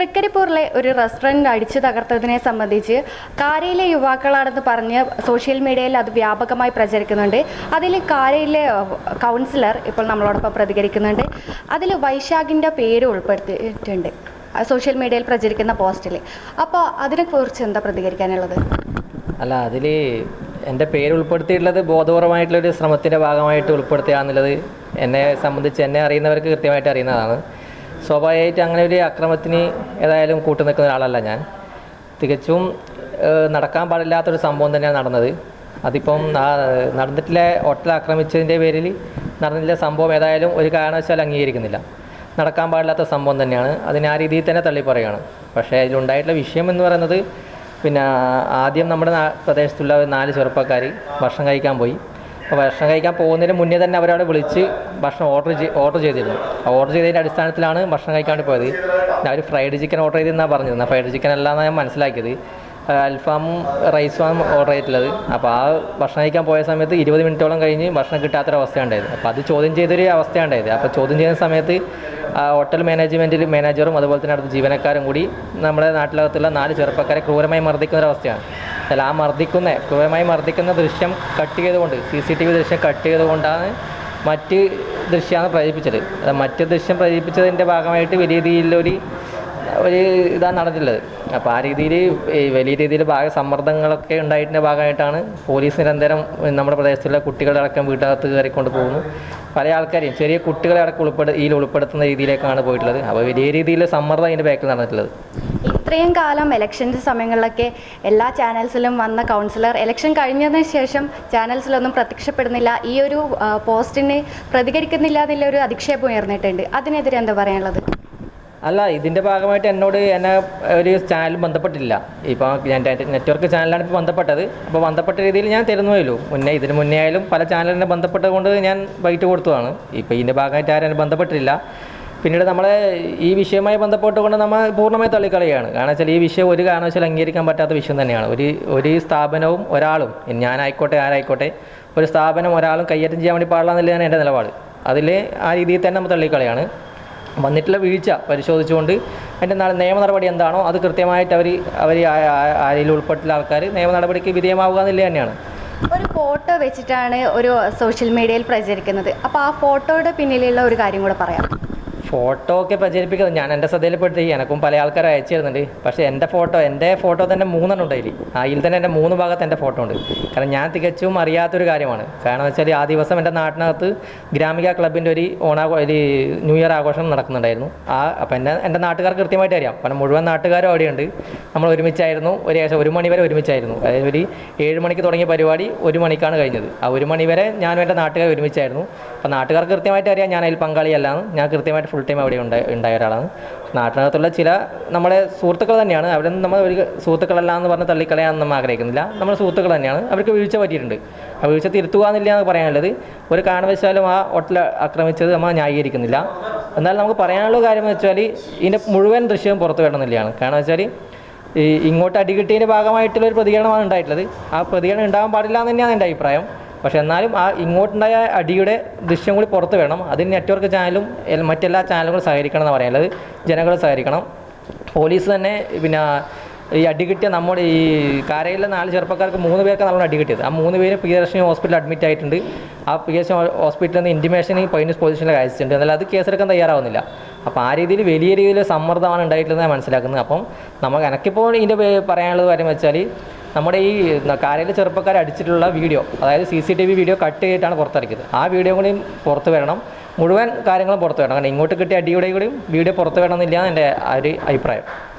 തൃക്കരിപ്പൂരിലെ ഒരു റെസ്റ്റോറന്റ് അടിച്ചു തകർത്തതിനെ സംബന്ധിച്ച് കാരയിലെ യുവാക്കളാണെന്ന് പറഞ്ഞ് സോഷ്യൽ മീഡിയയിൽ അത് വ്യാപകമായി പ്രചരിക്കുന്നുണ്ട്. അതിൽ കാരയിലെ കൗൺസിലർ ഇപ്പോൾ നമ്മളോടൊപ്പം പ്രതികരിക്കുന്നുണ്ട്. അതിൽ വൈശാഖിന്റെ പേര് ഉൾപ്പെടുത്തിയിട്ടുണ്ട്. സോഷ്യൽ മീഡിയയിൽ പ്രചരിക്കുന്ന പോസ്റ്റിൽ. അപ്പോൾ അതിനെക്കുറിച്ച് എന്താ പ്രതികരിക്കാനുള്ളത്? അല്ല അതിൽ എന്റെ പേര് ഉൾപ്പെടുത്തിയിട്ടുള്ളത് ബോധപൂർവമായിട്ടുള്ളൊരു ശ്രമത്തിന്റെ ഭാഗമായിട്ട് ഉൾപ്പെടുത്തുക എന്നുള്ളത് എന്നെ സംബന്ധിച്ച് എന്നെ അറിയുന്നവർക്ക് കൃത്യമായിട്ട് അറിയുന്നതാണ്. സ്വാഭാവികമായിട്ട് അങ്ങനെ ഒരു അക്രമത്തിന് ഏതായാലും കൂട്ടു നിൽക്കുന്ന ഒരാളല്ല ഞാൻ. തികച്ചും നടക്കാൻ പാടില്ലാത്തൊരു സംഭവം തന്നെയാണ് നടന്നത്. അതിപ്പം നടന്നിട്ടില്ല ഹോട്ടൽ ആക്രമിച്ചതിന്റെ പേരിൽ നടന്നില്ല സംഭവം ഏതായാലും ഒരു കാരണവശാലും അംഗീകരിക്കുന്നില്ല. നടക്കാൻ പാടില്ലാത്ത സംഭവം തന്നെയാണ്. അതിനെ ആ രീതിയിൽ തന്നെ തള്ളി പറയുകയാണ്. പക്ഷേ അതിലുണ്ടായിട്ടുള്ള വിഷയം എന്ന് പറയുന്നത് പിന്നെ ആദ്യം നമ്മുടെ പ്രദേശത്തുള്ള നാല് ചെറുപ്പക്കാർ ഭക്ഷണം കഴിക്കാൻ പോയി. ഭക്ഷണം കഴിക്കാൻ പോകുന്നതിന് മുന്നേ തന്നെ അവരവിടെ വിളിച്ച് ഭക്ഷണം ഓർഡർ ഓർഡർ ചെയ്തിരുന്നു. ഓർഡർ ചെയ്തതിന്റെ അടിസ്ഥാനത്തിലാണ് ഭക്ഷണം കഴിക്കാൻ വേണ്ടി പോയത്. അവർ ഫ്രൈഡ് ചിക്കൻ ഓർഡർ ചെയ്തെന്നാണ് പറഞ്ഞത് എന്നാൽ ഫ്രൈഡ് ചിക്കൻ അല്ലാന്നാണ് ഞാൻ മനസ്സിലാക്കിയത്. അൽഫാമും റൈസുമാണ് ഓർഡർ ചെയ്തിട്ടുള്ളത്. അപ്പോൾ ആ ഭക്ഷണം കഴിക്കാൻ പോയ സമയത്ത് ഇരുപത് മിനിറ്റോളം കഴിഞ്ഞ് ഭക്ഷണം കിട്ടാത്തൊരവസ്ഥ ഉണ്ടായത് അപ്പോൾ അത് ചോദ്യം ചെയ്തൊരു അവസ്ഥയുണ്ടായത്. അപ്പോൾ ചോദ്യം ചെയ്യുന്ന സമയത്ത് ഹോട്ടൽ മാനേജ്മെന്റിൽ മാനേജറും അതുപോലെ തന്നെ അടുത്ത ജീവനക്കാരും കൂടി നമ്മുടെ നാട്ടിലകത്തുള്ള നാല് ചെറുപ്പക്കാരെ ക്രൂരമായി മർദ്ദിക്കുന്ന ഒരവസ്ഥയാണ്. അല്ല ആ മർദ്ദിക്കുന്ന ക്രൂരമായി മർദ്ദിക്കുന്ന ദൃശ്യം കട്ട് ചെയ്തുകൊണ്ട് സി സി ടി വി ദൃശ്യം കട്ട് ചെയ്തുകൊണ്ടാണ് മറ്റ് ദൃശ്യമാണ് പ്രചരിപ്പിച്ചത്. മറ്റ് ദൃശ്യം പ്രചരിപ്പിച്ചതിന്റെ ഭാഗമായിട്ട് വലിയ രീതിയിലൊരു ഒരു ഇതാണ് നടന്നിട്ടുള്ളത്. അപ്പോൾ ആ രീതിയിൽ വലിയ രീതിയിൽ ഭാഗ സമ്മർദ്ദങ്ങളൊക്കെ ഉണ്ടായതിന്റെ ഭാഗമായിട്ടാണ് പോലീസ് നിരന്തരം നമ്മുടെ പ്രദേശത്തുള്ള കുട്ടികളടക്കം വീട്ടകത്ത് കയറിക്കൊണ്ട് പോകുന്നു പല ആൾക്കാരെയും ചെറിയ കുട്ടികളെ അടക്കം ഉൾപ്പെടു ഇതിൽ ഉൾപ്പെടുത്തുന്ന രീതിയിലേക്കാണ് പോയിട്ടുള്ളത്. അപ്പോൾ വലിയ രീതിയിൽ സമ്മർദ്ദം അതിന്റെ ബാക്കിൽ നടന്നിട്ടുള്ളത്. ഇത്രയും കാലം ഇലക്ഷന്റെ സമയങ്ങളിലൊക്കെ എല്ലാ ചാനൽസിലും വന്ന കൗൺസിലർ ഇലക്ഷൻ കഴിഞ്ഞതിന് ശേഷം ചാനൽസിലൊന്നും പ്രത്യക്ഷപ്പെടുന്നില്ല. ഈ ഒരു പോസ്റ്റിനെ പ്രതികരിക്കുന്നില്ല എന്നുള്ള ഒരു അധിക്ഷേപം ഉയർന്നിട്ടുണ്ട്. അതിനെതിരെ എന്താ പറയാനുള്ളത്? അല്ല ഇതിന്റെ ഭാഗമായിട്ട് എന്നോട് എന്നെ ഒരു ചാനൽ ബന്ധപ്പെട്ടില്ല ഇപ്പോൾ ഞാൻ നെറ്റ്വർക്ക് ചാനലാണ് ഇപ്പോൾ ബന്ധപ്പെട്ടത്. അപ്പോൾ ബന്ധപ്പെട്ട രീതിയിൽ ഞാൻ തരുന്നുമല്ലോ മുന്നേ ഇതിന് മുന്നേ ആയാലും പല ചാനലിനെ ബന്ധപ്പെട്ടത് കൊണ്ട് ഞാൻ ബൈറ്റ് കൊടുത്തതാണ്. ഇപ്പോൾ ഇതിന്റെ ഭാഗമായിട്ട് ആരും എന്നെ ബന്ധപ്പെട്ടിട്ടില്ല. പിന്നീട് നമ്മളെ ഈ വിഷയവുമായി ബന്ധപ്പെട്ടുകൊണ്ട് നമ്മൾ പൂർണമായി തള്ളിക്കളയാണ് കാരണം വെച്ചാൽ ഈ വിഷയം ഒരു കാരണവശാലും അംഗീകരിക്കാൻ പറ്റാത്ത വിഷയം തന്നെയാണ്. ഒരു ഒരു സ്ഥാപനവും ഒരാളും ഞാനായിക്കോട്ടെ ആരായിക്കോട്ടെ ഒരു സ്ഥാപനം ഒരാളും കയ്യേറ്റം ചെയ്യാൻ വേണ്ടി പാടില്ല എന്നുള്ളതാണ് എന്റെ നിലപാട്. അതിൽ ആ രീതിയിൽ തന്നെ നമ്മൾ തള്ളിക്കളയാണ് വന്നിട്ടുള്ള വീഴ്ച പരിശോധിച്ചുകൊണ്ട് അതിന്റെ നിയമ നടപടി എന്താണോ അത് കൃത്യമായിട്ട് അവർ അവർ അതിൽ ഉൾപ്പെട്ടുള്ള ആൾക്കാർ നിയമ നടപടിക്ക് വിധേയമാവുക എന്നുള്ളത് തന്നെയാണ്. ഒരു ഫോട്ടോ വെച്ചിട്ടാണ് ഒരു സോഷ്യൽ മീഡിയയിൽ പ്രചരിക്കുന്നത്. അപ്പോൾ ആ ഫോട്ടോയുടെ പിന്നിലുള്ള ഒരു കാര്യം കൂടെ പറയാം. ഫോട്ടോ ഒക്കെ പ്രചരിപ്പിക്കുന്നത് ഞാൻ എന്റെ ശ്രദ്ധയിൽപ്പെടുത്തി. എനക്കും പല ആൾക്കാർ അയച്ചു തരുന്നുണ്ട്. പക്ഷേ എന്റെ ഫോട്ടോ എന്റെ ഫോട്ടോ തന്നെ മൂന്നെണ്ണം ഉണ്ട് അതിൽ അതിൽ തന്നെ എന്റെ മൂന്ന് ഭാഗത്ത് എന്റെ ഫോട്ടോ ഉണ്ട്. കാരണം ഞാൻ തികച്ചും അറിയാത്തൊരു കാര്യമാണ്. കാരണം വെച്ചാൽ ആ ദിവസം എന്റെ നാട്ടിനകത്ത് ഗ്രാമിക ക്ലബിന്റെ ഒരു ഓണാഘോ ഒരു ന്യൂ ഇയർ ആഘോഷം നടക്കുന്നുണ്ടായിരുന്നു. ആ അപ്പം എന്റെ എന്റെ നാട്ടുകാർക്ക് കൃത്യമായിട്ട് അറിയാം. കാരണം മുഴുവൻ നാട്ടുകാരും അവിടെയുണ്ട്. നമ്മൾ ഒരുമിച്ചായിരുന്നു. ഒരു ഏകദേശം ഒരു മണി വരെ ഒരുമിച്ചായിരുന്നു. അതായത് ഒരു ഏഴ് മണിക്ക് തുടങ്ങിയ പരിപാടി ഒരു മണിക്കാണ് കഴിഞ്ഞത്. ആ ഒരു മണി വരെ ഞാനും എന്റെ നാട്ടുകാർ ഒരുമിച്ചായിരുന്നു. അപ്പോൾ നാട്ടുകാർക്ക് കൃത്യമായിട്ട് അറിയാം ഞാൻ അതിൽ പങ്കാളിയല്ലാന്ന് ഞാൻ കൃത്യമായിട്ട് ഫുൾ ടൈം അവിടെ ഉണ്ടായ ഉണ്ടായ ഒരാളാണ്. നാട്ടിനകത്തുള്ള ചില നമ്മുടെ സുഹൃത്തുക്കൾ തന്നെയാണ്. അവിടെ നമ്മൾ ഒരു സുഹൃത്തുക്കളല്ല എന്ന് പറഞ്ഞ് തള്ളിക്കളയാൻ നമ്മൾ ആഗ്രഹിക്കുന്നില്ല. നമ്മുടെ സുഹൃത്തുക്കൾ തന്നെയാണ്. അവർക്ക് വീഴ്ച പറ്റിയിട്ടുണ്ട്. ആ വീഴ്ച തിരുത്തുക എന്നില്ല എന്ന് പറയാനുള്ളത് ഒരു കാരണവശാലും ആ ഹോട്ടൽ ആക്രമിച്ചത് നമ്മൾ ന്യായീകരിക്കുന്നില്ല. എന്നാൽ നമുക്ക് പറയാനുള്ള കാര്യം എന്ന് വെച്ചാൽ ഇതിന്റെ മുഴുവൻ ദൃശ്യം പുറത്തു വരണമെന്നില്ലാണ്. കാരണം വെച്ചാൽ ഈ ഇങ്ങോട്ട് അടികിട്ടിയതിന്റെ ഭാഗമായിട്ടുള്ള ഒരു പ്രതികരണമാണ് ഉണ്ടായിട്ടുള്ളത്. ആ പ്രതികരണം ഉണ്ടാകാൻ പാടില്ല എന്ന് തന്നെയാണ് എന്റെ അഭിപ്രായം. പക്ഷെ എന്നാലും ആ ഇങ്ങോട്ടുണ്ടായ അടിയുടെ ദൃശ്യം കൂടി പുറത്ത് വേണം. അതിന് നെറ്റ്വർക്ക് ചാനലും മറ്റെല്ലാ ചാനലുകളും സഹകരിക്കണം എന്ന് പറയാനുള്ളത്. ജനങ്ങൾ സഹകരിക്കണം. പോലീസ് തന്നെ പിന്നെ ഈ അടി കിട്ടിയ നമ്മുടെ ഈ കാരയിലെ നാല് ചെറുപ്പക്കാർക്ക് മൂന്ന് പേർക്ക് നമ്മൾ അടി കിട്ടിയത്. ആ മൂന്ന് പേര് പ്രിയദർശിനി ഹോസ്പിറ്റലിൽ അഡ്മിറ്റ് ആയിട്ടുണ്ട്. ആ പ്രിയദർശിനി ഹോസ്പിറ്റലിൽ നിന്ന് ഇന്റിമേഷൻ ഈ പൈനസ് പൊസിഷനിൽ അയച്ചിട്ടുണ്ട്. എന്നാൽ അത് കേസെടുക്കാൻ തയ്യാറാവുന്നില്ല. അപ്പോൾ ആ രീതിയിൽ വലിയ രീതിയിൽ സമ്മർദ്ദമാണ് ഉണ്ടായിട്ടുള്ളത് മനസ്സിലാക്കുന്നത്. അപ്പം നമുക്ക് എനിക്കിപ്പോൾ ഇതിന്റെ പേ- പറയാനുള്ളത് കാര്യം വെച്ചാൽ നമ്മുടെ ഈ കാരയിലെ ചെറുപ്പക്കാർ അടിച്ചിട്ടുള്ള വീഡിയോ അതായത് C C T V video cut ചെയ്തിട്ടാണ് പുറത്തിറക്കിയത്. ആ വീഡിയോ കൂടിയും പുറത്ത് വരണം. മുഴുവൻ കാര്യങ്ങളും പുറത്ത് വരണം. കാരണം ഇങ്ങോട്ട് കിട്ടിയ അടിയുടെ കൂടിയും വീഡിയോ പുറത്ത് വരണം എന്നില്ല എന്റെ ഒരു അഭിപ്രായം.